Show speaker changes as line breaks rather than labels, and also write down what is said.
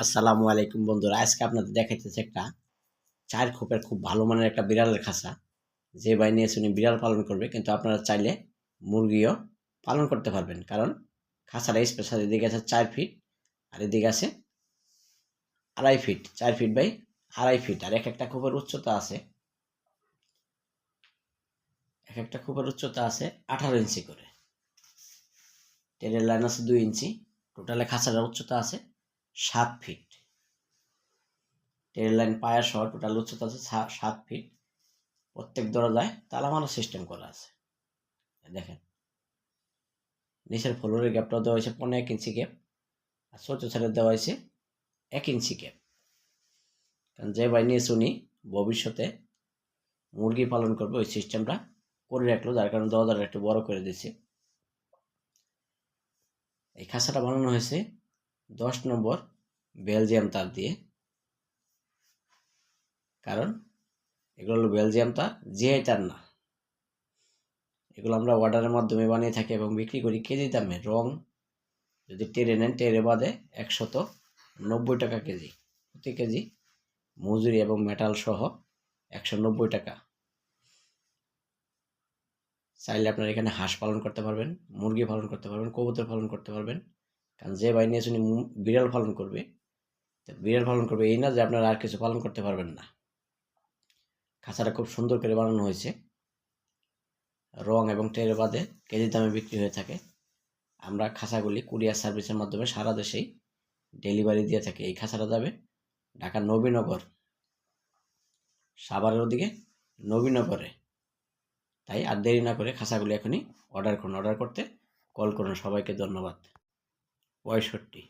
আসসালামু আলাইকুম বন্ধুরা। আজকে আপনাদের দেখাইতেছে একটা চার খোপের খুব ভালো মানের একটা বিড়ালের খাঁচা যে ভাই নিয়ে শুনি বিড়াল পালন করবে, কিন্তু আপনারা চাইলে মুরগিও পালন করতে পারবেন। কারণ খাঁচাটা স্পেশাল এদিকে আছে চার ফিট আর এদিকে আছে আড়াই ফিট চার ফিট বাই আড়াই ফিট আর এক একটা খোপের উচ্চতা আছে, এক একটা খোপের উচ্চতা আছে আঠারো ইঞ্চি করে। টেরের লাইন আছে দুই ইঞ্চি। টোটালে খাঁচাটার উচ্চতা আছে সাত ফিট টেরের লাইন পায়া সহ টোটাল উচ্চতা আছে সাত ফিট প্রত্যেক দরজায় তালা মারা সিস্টেম করা আছে। দেখেন। নিচের ফ্লোরের গ্যাপটাও দেওয়া হয়েছে পনেরো এক ইঞ্চি গ্যাপ আর চতুর্থ সাইডে দেওয়া হয়েছে এক ইঞ্চি গ্যাপ কারণ যে ভাই নিয়েছে উনি ভবিষ্যতে মুরগি পালন করবে, ওই সিস্টেমটা করে রাখল, যার কারণে দরজাটা একটু বড় করে দিয়েছে। এই খাঁচাটা বানানো হয়েছে দশ নম্বর বেলজিয়াম তার দিয়ে। কারণ এগুলো হলো বেলজিয়াম তার জিআই তার না। এগুলো আমরা অর্ডারের মাধ্যমে বানিয়ে থাকি এবং বিক্রি করি। কেজি দামে, রং যদি টেরে নেন টেরে বাদে একশত নব্বই টাকা কেজি। প্রতি কেজি মজুরি এবং মেটাল সহ একশো নব্বই টাকা। চাইলে আপনারা এখানে হাঁস পালন করতে পারবেন, মুরগি পালন করতে পারবেন, কবুতর পালন করতে পারবেন। কারণ যে বাই মু- বিড়াল পালন করবে। বিড়াল পালন করবে এই না যে আপনারা আর কিছু পালন করতে পারবেন না। খাঁচাটা খুব সুন্দর করে বানানো হয়েছে। রং এবং টের বাদে কেজি দামে বিক্রি হয়ে থাকে। আমরা খাঁচাগুলি কুরিয়ার সার্ভিসের মাধ্যমে সারা দেশেই ডেলিভারি দিয়ে থাকি। এই খাঁচাটা যাবে ঢাকা নবীনগর। সাভারের ওদিকে নবীনগরে। তাই আর দেরি না করে খাঁচাগুলি এখনই অর্ডার করুন। অর্ডার করতে কল করুন। সবাইকে ধন্যবাদ। পঁয়ষট্টি